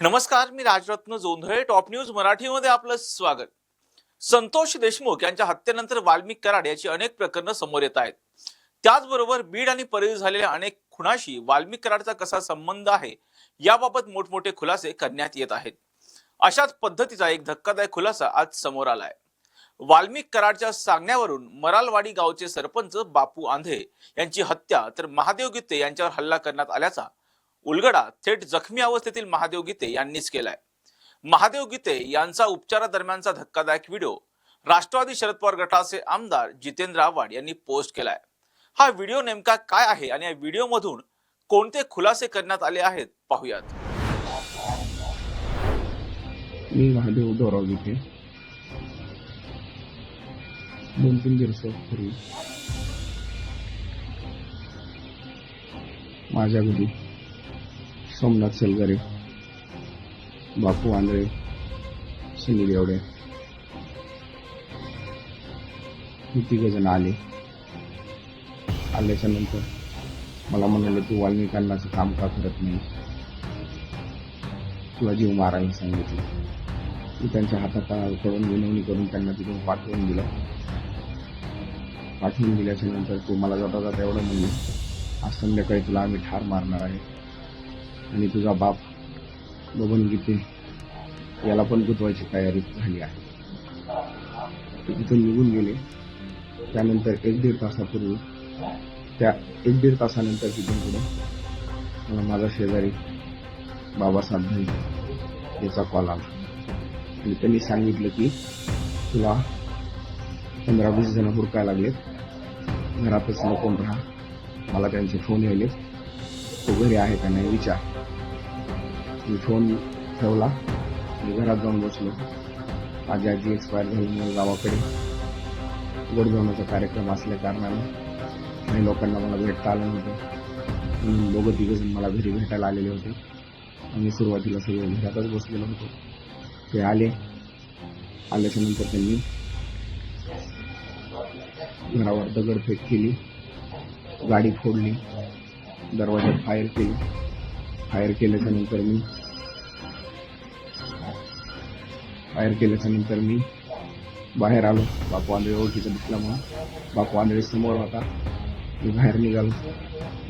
नमस्कार मी Rajratna Jondhale top news मराठीमध्ये आपलं स्वागत. संतोष देशमुख यांच्या हत्येनंतर वाल्मिक कराड याची अनेक प्रकरणं समोर येत आहेत. त्याचबरोबर बीड आणि परळी झालेल्या अनेक खुनाशी वाल्मिक कराडचा कसा संबंध आहे याबाबत मोठमोठे खुलासे करण्यात येत आहेत. अशाच पद्धतीचा एक धक्कादायक खुलासा आज समोर आलाय. वाल्मिक कराडच्या सांगण्यावरून मरालवाडी गावचे सरपंच बापू आंधे यांची हत्या तर महादेव गीते यांच्यावर हल्ला करण्यात आल्याचा उलगडा थेट जखमी अवस्थेतील महादेव गीते यांनीच केलाय. महादेव गीते यांचा उपचारादरम्यानचा धक्कादायक व्हिडिओ राष्ट्रवादी शरद पवार गटाचे आमदार जितेंद्र आव्हाड यांनी पोस्ट केलाय. हा व्हिडिओ नेमका काय आहे आणि या व्हिडिओमधून कोणते खुलासे करण्यात आले आहेत पाहूयात. मी महादेव दोराव गीते. दोन तीन दिवसापूर्वी माझ्या घरी. सोमनाथ सेलगरे बापू आंधळे सुनील एवढे. हे आले. आल्याच्यानंतर मला म्हणाले तू वाल्मिकांनाचं काम का करत नाही तुला जीव मारायला सांगितलं. मी त्यांच्या हाताकडून विनवणी करून त्यांना तिथून पाठवून दिलं. पाठवून दिल्याच्या नंतर तू मला जाता जाता एवढं म्हणलं आज संध्याकाळी तुला आम्ही ठार मारणार आहे. आणि तुझा बाप बबन गीते याला पण गुतवायची तयारी झाली आहे. ते तिथून निघून गेले. त्यानंतर एक दीड तासापूर्वी त्या एक दीड तासानंतर तिथून पुढे मला माझा शेजारी बाबासाहेब भाई याचा कॉल आला. आणि त्यांनी सांगितलं की तुला पंधरा वीस जण हुडकायला लागलेत. घरातच नको राहा. मला त्यांचे फोन यायले तो घरी आहे का नाही विचार. मी फोन ठेवला. मी घरात जाऊन बसलो. माझी आजी एक्सपायर झाल्यामुळे गावाकडे. गोडजावण्याचा कार्यक्रम असल्या कारणाने काही लोकांना मला भेटता आलं नव्हतं. म्हणून दोघं तिघजण मला घरी भेटायला आलेले होते. आम्ही सुरुवातीला सगळे घरातच बसलेलो होतो. ते आले. आल्याच्यानंतर त्यांनी घरावर दगडफेक केली. गाडी फोडली. दरवाजात फायर केली. फायर केल्याच्यानंतर मी फायर केल्याच्यानंतर मी बाहेर आलो. बापू आंधळे ओळखीचा म्हणून. बापू आंधळे समोर होता. मी बाहेर निघालो.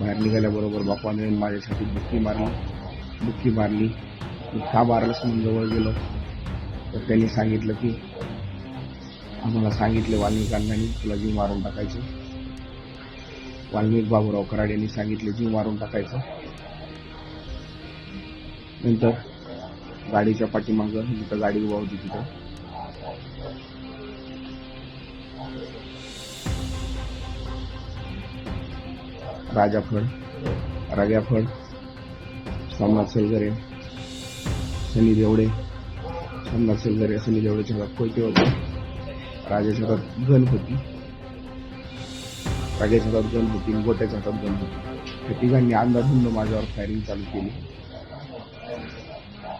बाहेर निघाल्याबरोबर बापू आंधळे माझ्यासाठी बुक्की मारली. बुक्की मारली. मी का मारलंच म्हणून जवळ गेलो? तर त्यांनी सांगितलं की आम्हाला सांगितले वाल्मिकांनी तुला जीव मारून टाकायचं. वाल्मिक बाबूराव कराड यांनी सांगितले जीव मारून टाकायचं. नंतर गाडीच्या पाठीमागं जिथं गाडी उभा होती तिथं. राजाफळ राजाफळ सोमनाथ सेलगरे सनी देवडे सोमनाथ सेलगरे सनी देवडेच्या हातात कोयते होते. राजाच्या हातात गन होती. राजाच्या हातात गन होती गोट्याच्या हातात गन होती. त्या तिघांनी अंधाधुंद माझ्यावर फायरिंग चालू केली.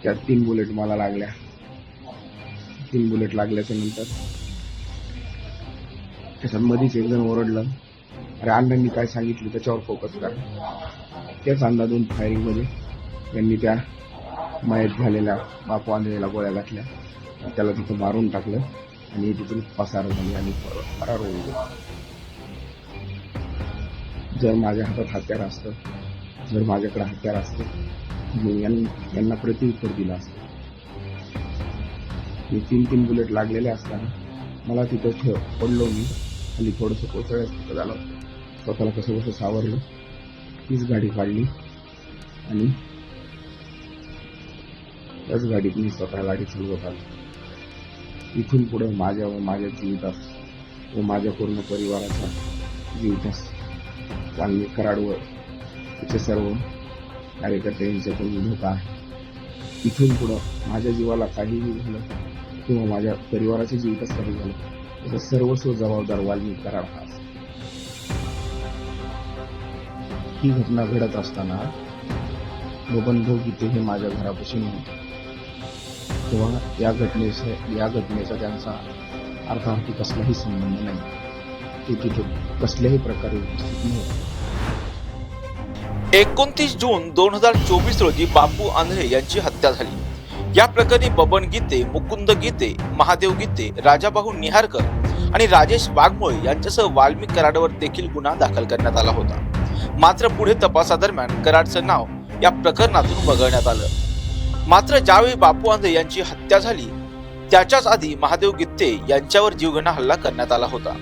त्यात तीन बुलेट मला लागल्या. तीन बुलेट लागल्याच्या नंतर. त्याच्यात मधीच एक जण ओरडलं. अरे अण्णांनी काय सांगितलं त्याच्यावर फोकस करा. त्याच अंदाजून फायरिंगमध्ये. त्यांनी त्या मयत झालेल्या बापू आंधळेला गोळ्या घातल्या. त्याला तिथं मारून टाकलं. आणि तिथून पसार झाली आणि फरार होऊन गेले. जर माझ्या हातात हत्यार असतं जर माझ्याकडे हत्यार असतं यांना प्रत्युत्तर दिलं असतं. मी तीन तीन बुलेट लागलेले असताना मला तिथं ठेव पडलो मी. खाली थोडंसं कोसळल्यासारखं झालं स्वतःला कसं कसं सावरलं तीच गाडी काढली आणि त्याच गाडीत मी स्वतः गाडी चालवत आलो. इथून पुढे माझ्या व माझ्या जीवितास व माझ्या पूर्ण परिवाराचा जीवितास चांगली कराडवर तिचे सर्व कार्यकर्त्यांचा काही धोका आहे. इथून पुढं माझ्या जीवाला काहीही झालं किंवा माझ्या परिवाराच्या जीवितास काही झालं त्याचं सर्वस्व जबाबदार वाल्मिक करार हा ही घटना घडत असताना बबन गीते हे माझ्या घरापाशी नव्हते तेव्हा या घटनेचा या घटनेचा त्यांचा अर्थार्थी कसलाही संबंध नाही. ते तिथे कसल्याही प्रकारे उपस्थित नव्हते. एकोणतीस जून दोन हजार चोवीस रोजी बापू आंधळे यांची हत्या झाली. या प्रकरणी बबन गीते मुकुंद गीते महादेव गीते राजाभाऊ निहारकर आणि राजेश वाघमोळे यांच्यासह वाल्मिक कराडवर देखील गुन्हा दाखल करण्यात आला होता. मात्र पुढे तपासादरम्यान कराडचं नाव या प्रकरणातून वगळण्यात आलं. मात्र ज्यावेळी बापू आंधळे यांची हत्या झाली त्याच्याच आधी महादेव गित्ते यांच्यावर जीवघेणा हल्ला करण्यात आला होता.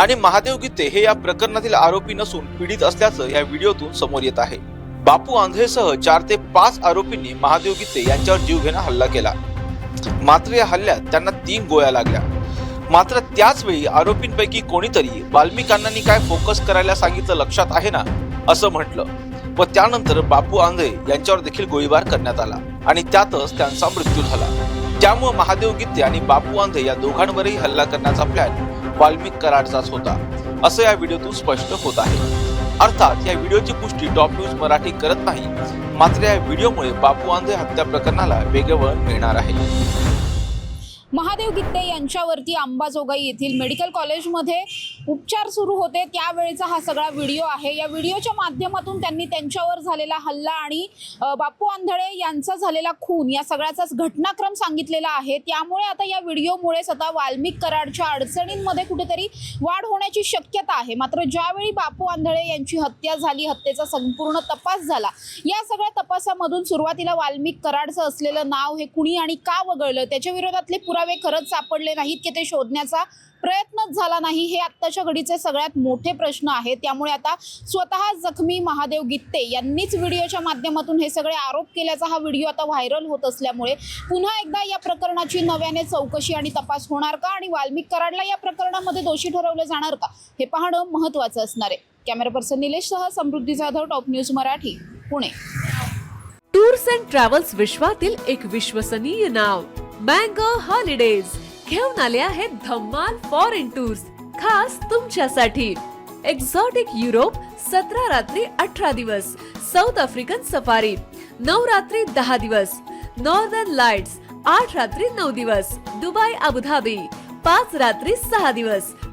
आणि महादेव गीते हे या प्रकरणातील आरोपी नसून पीडित असल्याचं या व्हिडिओतून समोर येत आहे. बापू आंधळेसह चार ते पाच आरोपींनी महादेव गीते यांच्यावर जीवघेणा हल्ला केला. मात्र या हल्ल्यात त्यांना तीन गोळ्या लागल्या. मात्र त्याच वेळी आरोपींपैकी कोणीतरी वाल्मिकांनी काय फोकस करायला सांगितलं लक्षात आहे ना असं म्हटलं. व त्यानंतर बापू आंधळे यांच्यावर देखील गोळीबार करण्यात आला आणि त्यातच त्यांचा मृत्यू झाला. त्यामुळे महादेव गीते आणि बापू आंधळे या दोघांवरही हल्ला करण्याचा प्लॅन वाल्मिक कराडचाच होता. असं या व्हिडिओतून स्पष्ट होत आहे. अर्थात या व्हिडिओची पुष्टी टॉप न्यूज मराठी करत नाही. मात्र या व्हिडिओमुळे बापू आंधे हत्या प्रकरणाला वेगळं मिळणार आहे. महादेव गित्ते यांच्यावरती अंबाजोगाई येथील मेडिकल कॉलेजमध्ये उपचार सुरू होते. त्यावेळेचा हा सगळा व्हिडिओ आहे. या व्हिडिओच्या माध्यमातून त्यांनी त्यांच्यावर झालेला हल्ला आणि बापू आंधळे यांचा झालेला खून या सगळ्याचाच घटनाक्रम सांगितलेला आहे. त्यामुळे आता या व्हिडिओमुळेच आता वाल्मिक कराडच्या अडचणींमध्ये कुठेतरी वाढ होण्याची शक्यता आहे. मात्र ज्यावेळी बापू आंधळे यांची हत्या झाली हत्येचा संपूर्ण तपास झाला या सगळ्या तपासामधून सुरुवातीला वाल्मिक कराडचं असलेलं नाव हे कुणी आणि का वगळलं त्याच्या विरोधातले पुरा पुरावे खरंच सापडले नाहीत की ते शोधण्याचा प्रयत्नच झाला नाही. हे आत्ताच्या घडीचे सगळ्यात मोठे प्रश्न आहेत. त्यामुळे आता स्वतः जखमी महादेव गित्ते यांनीच व्हिडिओच्या माध्यमातून हे सगळे आरोप केल्याचा हा व्हिडिओ आता व्हायरल होत असल्यामुळे पुन्हा एकदा या प्रकरणाची नव्याने चौकशी आणि तपास होणार का आणि वाल्मिक कराडला या प्रकरणामध्ये दोषी ठरवलं जाणार का? हे पाहणं महत्त्वाचं असणार आहे. Camera person निलेशसह Samruddhi Jadhav top news Marathi Pune. Tours and travels विश्वातील एक विश्वसनीय नाव. मँगो हॉलिडेज घेऊन आले आहेत धम्माल फॉरेन टूर्स खास तुमच्यासाठी. एक्झॉटिक युरोप सतरा रात्री अठरा दिवस साऊथ आफ्रिकन सफारी नऊ रात्री दहा दिवस नॉर्दर्न लाइट्स आठ रात्री नऊ दिवस दुबई अबुधाबी पाच रात्री सहा दिवस